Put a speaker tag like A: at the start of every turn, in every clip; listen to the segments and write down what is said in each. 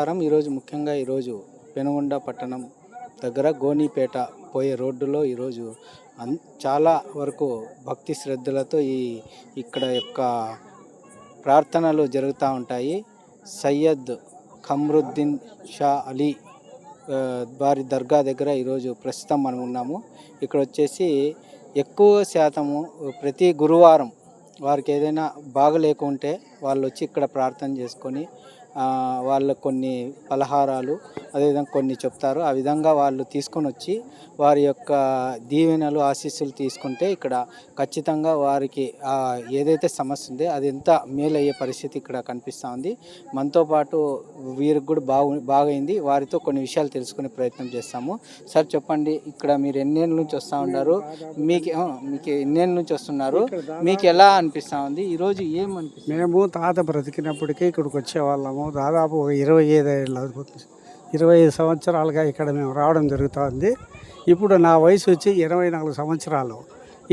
A: నమస్కారం. ఈరోజు ముఖ్యంగా ఈరోజు పెనుగొండ పట్టణం దగ్గర గోనీపేట పోయే రోడ్డులో ఈరోజు అన్ చాలా వరకు భక్తి శ్రద్ధలతో ఈ ఇక్కడ యొక్క ప్రార్థనలు జరుగుతూ ఉంటాయి. సయ్యద్ ఖమ్రుద్దీన్ షా అలీ వారి దర్గా దగ్గర ఈరోజు ప్రస్తుతం మనం ఉన్నాము. ఇక్కడ వచ్చేసి ఎక్కువ శాతము ప్రతి గురువారం వారికి ఏదైనా బాగలేకుంటే వాళ్ళు వచ్చి ఇక్కడ ప్రార్థన చేసుకొని వాళ్ళ వాళ్ళకు కొన్ని పలహారాలు అదేవిధంగా కొన్ని చెప్తారు. ఆ విధంగా వాళ్ళు తీసుకొని వచ్చి వారి యొక్క దీవెనలు ఆశీస్సులు తీసుకుంటే ఇక్కడ ఖచ్చితంగా వారికి ఏదైతే సమస్య ఉందో అది ఎంత మేలయ్యే పరిస్థితి ఇక్కడ కనిపిస్తూ ఉంది. మనతో పాటు వీరికి కూడా బాగు బాగైంది. వారితో కొన్ని విషయాలు తెలుసుకునే ప్రయత్నం చేస్తాము. సార్ చెప్పండి ఇక్కడ మీరు ఎన్నేళ్ళ నుంచి వస్తూ ఉన్నారు? మీకు మీకు ఎన్నేళ్ళ నుంచి వస్తున్నారు? మీకు ఎలా అనిపిస్తూ ఉంది? ఈరోజు ఏం అనిపిస్తుంది
B: మేము తాత బ్రతికినప్పటికీ ఇక్కడికి వచ్చేవాళ్ళము. దాదాపు ఒక ఇరవై ఐదు ఏళ్ళ ఇరవై ఐదు సంవత్సరాలుగా ఇక్కడ మేము రావడం జరుగుతుంది. ఇప్పుడు నా వయసు వచ్చి ఇరవై నాలుగు సంవత్సరాలు.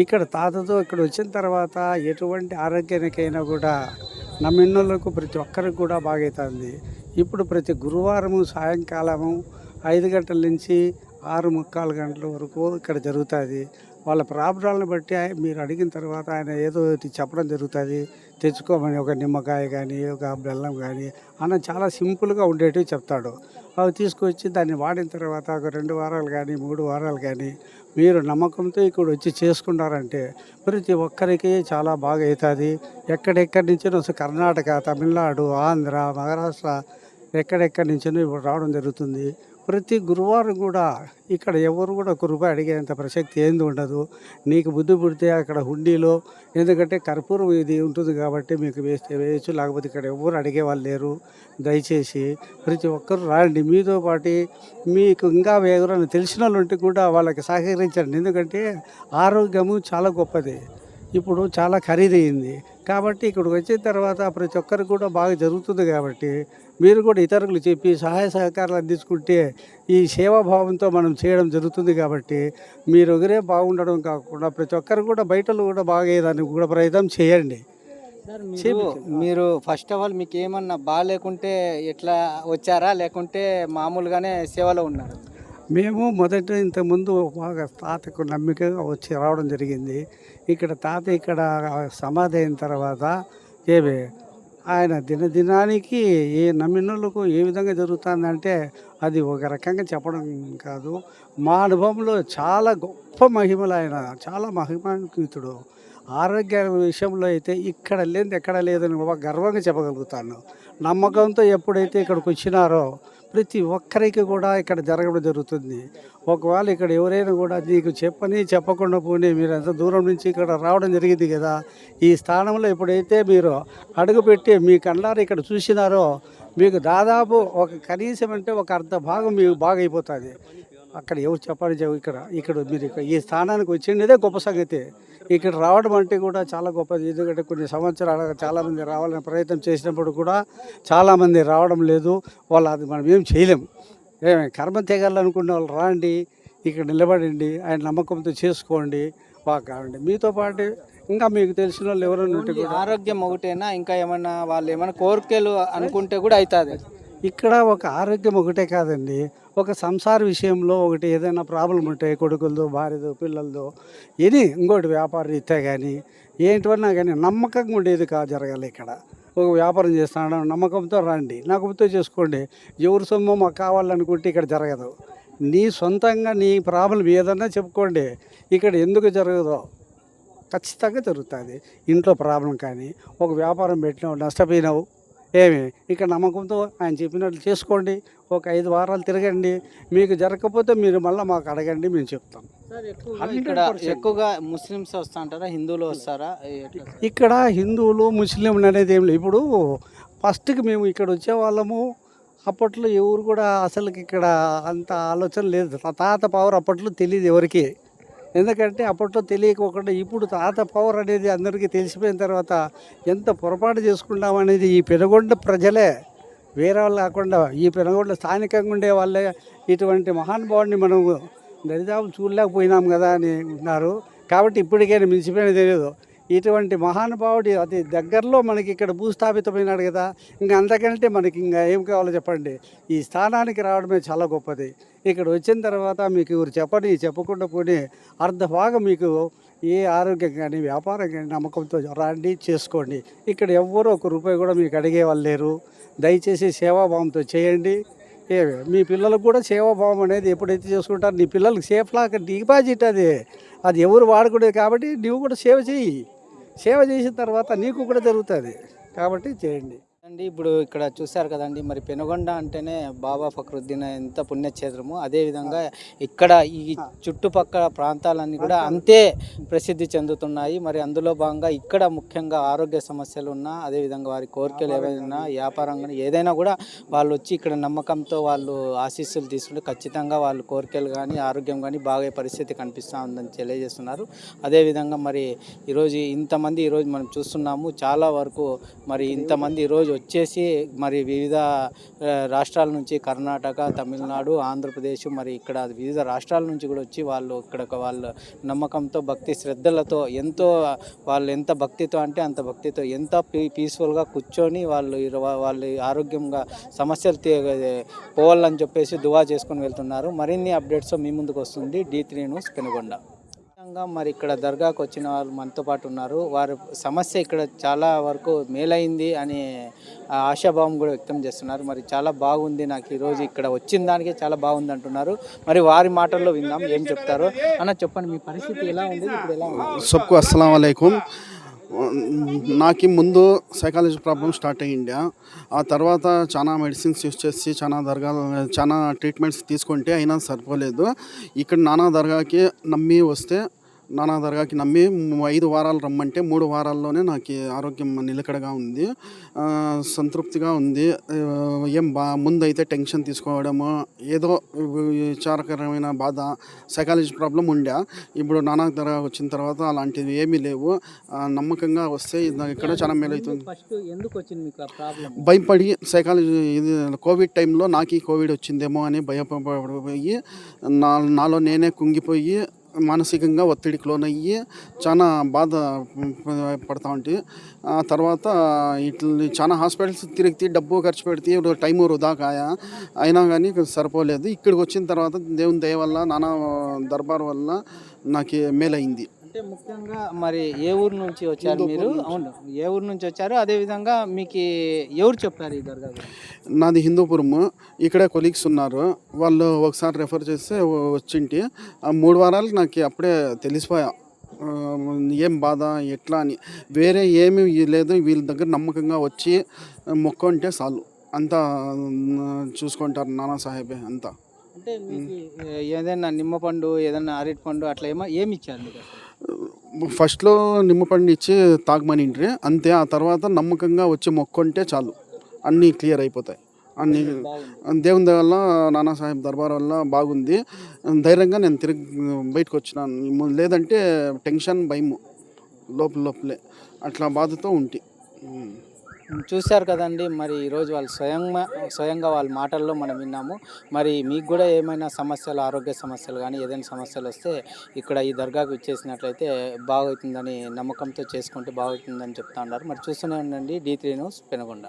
B: ఇక్కడ తాతతో ఇక్కడ వచ్చిన తర్వాత ఎటువంటి ఆరోగ్యానికైనా కూడా నమ్మిన్నోళ్ళకు ప్రతి ఒక్కరికి కూడా బాగవుతుంది ఇప్పుడు ప్రతి గురువారము సాయంకాలము ఐదు గంటల నుంచి ఆరు ముక్కాలు గంటల వరకు ఇక్కడ జరుగుతుంది. వాళ్ళ ప్రాబ్లాలను బట్టి ఆయ- మీరు అడిగిన తర్వాత ఆయన ఏదో చెప్పడం జరుగుతుంది. తెచ్చుకోమని ఒక నిమ్మకాయ కానీ ఒక బెల్లం కానీ అన్న చాలా సింపుల్గా ఉండేటివి చెప్తాడు. అవి తీసుకొచ్చి దాన్ని వాడిన తర్వాత ఒక రెండు వారాలు కానీ మూడు వారాలు కానీ మీరు నమ్మకంతో ఇక్కడ వచ్చి చేసుకున్నారంటే ప్రతి ఒక్కరికి చాలా బాగా అవుతుంది. ఎక్కడెక్కడి నుంచో కర్ణాటక తమిళనాడు ఆంధ్ర మహారాష్ట్ర ఎక్కడెక్కడి నుంచో ఇప్పుడు రావడం జరుగుతుంది. ప్రతి గురువారం కూడా ఇక్కడ ఎవరు కూడా ఒక రూపాయి అడిగేంత ప్రసక్తి ఏంది ఉండదు. నీకు బుద్ధి పుడితే అక్కడ హుండీలో ఎందుకంటే కర్పూరం ఇది ఉంటుంది కాబట్టి మీకు వేస్తే వేయచ్చు లేకపోతే ఇక్కడ ఎవరు అడిగే వాళ్ళు లేరు. దయచేసి ప్రతి ఒక్కరు రాండి. మీతో పాటు మీకు ఇంకా ఎవరైనా తెలిసిన వాళ్ళు ఉంటే కూడా వాళ్ళకి సహకరించండి. ఎందుకంటే ఆరోగ్యము చాలా గొప్పది. ఇప్పుడు చాలా ఖరీదైంది కాబట్టి ఇక్కడికి వచ్చిన తర్వాత ప్రతి ఒక్కరికి కూడా బాగా జరుగుతుంది కాబట్టి మీరు కూడా ఇతరులకు చెప్పి సహాయ సహకారాలు అందించుకుంటే ఈ సేవాభావంతో మనం చేయడం జరుగుతుంది కాబట్టి మీరు ఒకరే బాగుండడం కాకుండా ప్రతి ఒక్కరు కూడా బయటలో కూడా బాగేదానికి కూడా ప్రయత్నం చేయండి.
A: మీరు మీరు ఫస్ట్ ఆఫ్ ఆల్ మీకు ఏమన్నా బాగాలేకుంటే ఎట్లా వచ్చారా? లేకుంటే మామూలుగానే సేవలో ఉన్నారు?
B: మేము మొదట ఇంతకుముందు బాగా తాతకు నమ్మికగా వచ్చి రావడం జరిగింది. ఇక్కడ తాత ఇక్కడ సమాధి అయిన తర్వాత ఏవి ఆయన దినదినానికి ఏ నమ్మినోళ్ళకు ఏ విధంగా జరుగుతుందంటే అది ఒక రకంగా చెప్పడం కాదు. మా అనుభవంలో చాలా గొప్ప మహిమలు ఆయన చాలా మహిమాన్వితుడు. ఆరోగ్య విషయంలో అయితే ఇక్కడ లేనిది ఎక్కడ లేదని గర్వంగా చెప్పగలుగుతాను. నమ్మకంతో ఎప్పుడైతే ఇక్కడికి వచ్చినారో ప్రతి ఒక్కరికి కూడా ఇక్కడ జరగడం జరుగుతుంది. ఒకవేళ ఇక్కడ ఎవరైనా కూడా నీకు చెప్పని చెప్పకుండా పోనీ మీరు ఎంత దూరం నుంచి ఇక్కడ రావడం జరిగింది కదా ఈ స్థానంలో ఎప్పుడైతే మీరు అడుగుపెట్టి మీ కళ్ళారు ఇక్కడ చూసినారో మీకు దాదాపు ఒక కనీసం అంటే ఒక అర్ధ భాగం మీకు బాగైపోతుంది అక్కడ ఎవరు చెప్పాలి చెప్ ఇక్కడ ఇక్కడ మీరు ఈ స్థానానికి వచ్చిండేదే గొప్ప సంగతి. ఇక్కడ రావడం అంటే కూడా చాలా గొప్పది. ఎందుకంటే కొన్ని సంవత్సరాలుగా చాలామంది రావాలని ప్రయత్నం చేసినప్పుడు కూడా చాలామంది రావడం లేదు. వాళ్ళు అది మనం ఏం చేయలేం. ఏమి కర్మ తెగాలనుకున్న వాళ్ళు రాండి ఇక్కడ నిలబడండి ఆయన నమ్మకంతో చేసుకోండి బాగా కావండి మీతో పాటు ఇంకా మీకు తెలిసిన వాళ్ళు ఎవరైనా ఉంటే
A: ఆరోగ్యం ఒకటేనా? ఇంకా ఏమన్నా వాళ్ళు ఏమైనా కోరికలు అనుకుంటే కూడా అవుతుంది.
B: ఇక్కడ ఒక ఆరోగ్యం ఒకటే కాదండి. ఒక సంసార విషయంలో ఒకటి ఏదైనా ప్రాబ్లం ఉంటే కొడుకులదో భార్యదో పిల్లలదో ఇది ఇంకోటి వ్యాపార రీత్యా కానీ ఏంటివన్నా కానీ నమ్మకంగా ఉండేది కాదు జరగాలి ఇక్కడ. ఒక వ్యాపారం చేస్తాను నమ్మకంతో రండి. నమ్మకంతో చేసుకోండి. ఎవరి సొమ్ము మాకు కావాలనుకుంటే ఇక్కడ జరగదు. నీ సొంతంగా నీ ప్రాబ్లం ఏదన్నా చెప్పుకోండి. ఇక్కడ ఎందుకు జరగదో ఖచ్చితంగా జరుగుతుంది. ఇంట్లో ప్రాబ్లం కానీ ఒక వ్యాపారం పెట్టినావు నష్టపోయినావు ఏమి? ఇక్కడ నమ్మకంతో ఆయన చెప్పినట్లు చేసుకోండి. ఒక ఐదు వారాలు తిరగండి. మీకు జరగకపోతే మీరు మళ్ళీ మాకు అడగండి మేము చెప్తాం.
A: ఇక్కడ ఎక్కువగా ముస్లిమ్స్ వస్తా ఉంటారా హిందువులు వస్తారా?
B: ఇక్కడ హిందువులు ముస్లింలు అనేది ఏం లేదు ఇప్పుడు ఫస్ట్కి మేము ఇక్కడ వచ్చే వాళ్ళము అప్పట్లో ఎవరు కూడా అసలుకి ఇక్కడ అంత ఆలోచన లేదు. తాత పవర్ అప్పట్లో తెలియదు ఎవరికి. ఎందుకంటే అప్పట్లో తెలియకోకుండా ఇప్పుడు తాత పవర్ అనేది అందరికీ తెలిసిపోయిన తర్వాత ఎంత పొరపాటు చేసుకుంటామనేది ఈ పెనుగొండ ప్రజలే వేరే వాళ్ళు కాకుండా ఈ పెనుగొండ స్థానికంగా ఉండే వాళ్ళే ఇటువంటి మహానుభావుడిని మనం దరిదాపు చూడలేకపోయినాం కదా అని ఉన్నారు. కాబట్టి ఇప్పటికైనా మించిపోయినా తెలియదు ఇటువంటి మహానుభావుడు అతి దగ్గరలో మనకి ఇక్కడ భూస్థాపితమైనాడు కదా. ఇంకా అంతకంటే మనకి ఇంకా ఏం కావాలో చెప్పండి. ఈ స్థానానికి రావడమే చాలా గొప్పది. ఇక్కడ వచ్చిన తర్వాత మీకు ఎవరు చెప్పని చెప్పకుండా పోనీ అర్ధ భాగం మీకు ఏ ఆరోగ్యం కానీ వ్యాపారం కానీ నమ్మకంతో రాండి చేసుకోండి. ఇక్కడ ఎవ్వరూ ఒక రూపాయి కూడా మీకు అడిగే వాళ్ళు లేరు. దయచేసి సేవాభావంతో చేయండి. ఏ మీ పిల్లలకు కూడా సేవాభావం అనేది ఎప్పుడైతే చేసుకుంటారు నీ పిల్లలకి సేఫ్ లాగా డిపాజిట్ అది. అది ఎవరు వాడకూడదు కాబట్టి నువ్వు కూడా సేవ చేయి సేవ చేసిన తర్వాత నీకు కూడా జరుగుతుంది. కాబట్టి చేయండి.
A: అండి ఇప్పుడు ఇక్కడ చూశారు కదండి మరి పెనుగొండ అంటేనే బాబా ఫక్రుద్దీన్ ఎంత పుణ్యక్షేత్రము అదేవిధంగా ఇక్కడ ఈ చుట్టుపక్కల ప్రాంతాలన్నీ కూడా అంతే ప్రసిద్ధి చెందుతున్నాయి. మరి అందులో భాగంగా ఇక్కడ ముఖ్యంగా ఆరోగ్య సమస్యలు ఉన్నా అదేవిధంగా వారి కోరికలు ఏవైనా వ్యాపారం కానీ ఏదైనా కూడా వాళ్ళు వచ్చి ఇక్కడ నమ్మకంతో వాళ్ళు ఆశీస్సులు తీసుకుంటే ఖచ్చితంగా వాళ్ళు కోరికలు కానీ ఆరోగ్యం కానీ బాగే పరిస్థితి కనిపిస్తూ ఉందని తెలియజేస్తున్నారు. అదేవిధంగా మరి ఈరోజు ఇంతమంది ఈరోజు మనం చూస్తున్నాము చాలా వరకు మరి ఇంతమంది ఈరోజు వచ్చేసి మరి వివిధ రాష్ట్రాల నుంచి కర్ణాటక తమిళనాడు ఆంధ్రప్రదేశ్ మరి ఇక్కడ వివిధ రాష్ట్రాల నుంచి కూడా వచ్చి వాళ్ళు ఇక్కడ ఒక వాళ్ళ నమ్మకంతో భక్తి శ్రద్ధలతో ఎంతో వాళ్ళు ఎంత భక్తితో అంటే అంత భక్తితో ఎంత పీ పీస్ఫుల్గా కూర్చొని వాళ్ళు వాళ్ళ వాళ్ళు ఆరోగ్యంగా సమస్యలు తీ- పోవాలని చెప్పేసి దువా చేసుకొని వెళ్తున్నారు. మరిన్ని అప్డేట్స్ మీ ముందుకు వస్తుంది. D three news Penugonda. ప్రధానంగా మరి ఇక్కడ దర్గాకు వచ్చిన వాళ్ళు మనతో పాటు ఉన్నారు. వారి సమస్య ఇక్కడ చాలా వరకు మేలైంది అని ఆశాభావం కూడా వ్యక్తం చేస్తున్నారు. మరి చాలా బాగుంది నాకు ఈరోజు ఇక్కడ వచ్చిన దానికే చాలా బాగుంది అంటున్నారు. మరి వారి మాటల్లో విందాం ఏం చెప్తారు? అన్న చెప్పండి మీ పరిస్థితి ఎలా ఉంది? ఇప్పుడు ఎలా
C: సబ్కు అస్సలం నాకు ముందు సైకాలజీ ప్రాబ్లమ్ స్టార్ట్ అయ్యింది ఆ తర్వాత చాలా మెడిసిన్స్ యూజ్ చేసి చాలా దర్గాలు చాలా ట్రీట్మెంట్స్ తీసుకుంటే అయినా సరిపోలేదు. ఇక్కడ నానా దర్గాకి నమ్మి వస్తే నానా దర్గాకి నమ్మి ఐదు వారాలు రమ్మంటే మూడు వారాల్లోనే నాకు ఆరోగ్యం నిలకడగా ఉంది. సంతృప్తిగా ఉంది. ఏం బా ముందైతే టెన్షన్ తీసుకోవడము ఏదో విచారకరమైన బాధ సైకాలజీ ప్రాబ్లం ఉండే. ఇప్పుడు నానా దర్గా వచ్చిన తర్వాత అలాంటివి ఏమీ లేవు. నమ్మకంగా వస్తే ఇక్కడ చాలా మేలవుతుంది భయపడి సైకాలజీ ఇది కోవిడ్ టైంలో నాకు ఈ కోవిడ్ వచ్చిందేమో అని భయపడిపోయి నా నాలో నేనే కుంగిపోయి మానసికంగా ఒత్తిడికి లోనయ్యి చాలా బాధ పడతా ఉంటే ఆ తర్వాత ఇట్లా చాలా హాస్పిటల్స్ తిరిగితే డబ్బు ఖర్చు పెడితే టైం వృధా కాయ? అయినా కానీ సరిపోలేదు. ఇక్కడికి వచ్చిన తర్వాత దేవుని దయ వల్ల నానా దర్బార్ వల్ల నాకు మేలైంది.
A: అంటే ముఖ్యంగా మరి ఏ ఊరు నుంచి వచ్చారు మీరు? అవును. ఏ ఊరు నుంచి వచ్చారు? అదే విధంగా మీకు ఎవరు చెప్పారు ఈ దర్గా?
C: నాది హిందూపురము ఇక్కడ కొలీగ్స్ ఉన్నారు. వాళ్ళు ఒకసారి రెఫర్ చేస్తే వచ్చింటి. ఆ మూడు వారాలు నాకు అప్పుడే తెలిసిపోయా. ఏం బాధ ఎట్లా అని. వేరే ఏమీ లేదు. వీళ్ళ దగ్గర నమ్మకంగా వచ్చి మొక్కుంటే చాలు. అంతా చూసుకుంటారు నానా సాహెబే అంతా.
A: అంటే ఏదైనా నిమ్మపండు ఏదైనా అరటి పండు అట్లా ఏమో ఏమి ఇచ్చారు మీకు?
C: ఫస్ట్లో నిమ్మపండు ఇచ్చి తాగమని అంతే ఆ తర్వాత నమ్మకంగా వచ్చి మొక్కుంటే చాలు. అన్నీ క్లియర్ అయిపోతాయి. అన్ని దేవుని దగ్గర వల్ల నానా సాహెబ్ దర్బార్ వల్ల బాగుంది. ధైర్యంగా నేను తిరిగి బయటకు వచ్చినాను. లేదంటే టెన్షన్ భయము లోపల లోపలే. అట్లా బాధతో ఉంటి.
A: చూశారు కదండి మరి ఈరోజు వాళ్ళు స్వయంగా స్వయంగా వాళ్ళ మాటల్లో మనం విన్నాము. మరి మీకు కూడా ఏమైనా సమస్యలు ఆరోగ్య సమస్యలు కానీ ఏదైనా సమస్యలు వస్తే ఇక్కడ ఈ దర్గాకు ఇచ్చేసినట్లయితే బాగవుతుందని నమ్మకంతో చేసుకుంటే బాగవుతుందని చెప్తా ఉన్నారు. మరి చూస్తూనే ఉండండి. D three news Penugonda.